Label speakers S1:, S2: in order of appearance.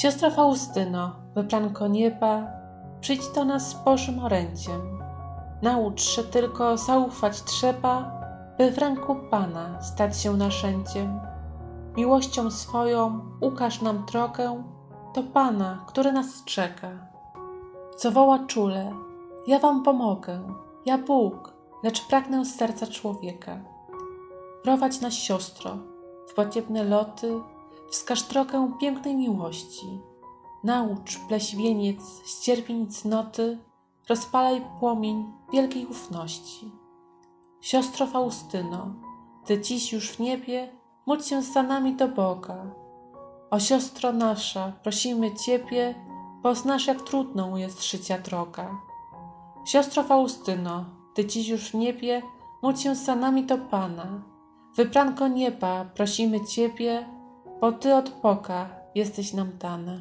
S1: Siostra Faustyno, wypranko nieba, przyjdź do nas z Bożym orędziem. Naucz, że tylko zaufać trzeba, by w ręku Pana stać się narzędziem. Miłością swoją ukaż nam drogę do Pana, który nas czeka. Co woła czule, ja wam pomogę, ja Bóg, lecz pragnę serca człowieka. Prowadź nas, siostro, w pociepne loty, wskaż drogę pięknej miłości. Naucz, pleś wieniec z cierpień cnoty, rozpalaj płomień wielkiej ufności. Siostro Faustyno, Ty dziś już w niebie, módl się za nami do Boga. O siostro nasza, prosimy Ciebie, bo znasz jak trudną jest życia droga. Siostro Faustyno, Ty dziś już w niebie, módl się za nami do Pana. Wybranko nieba, prosimy Ciebie, bo Ty od Boga jesteś nam dana.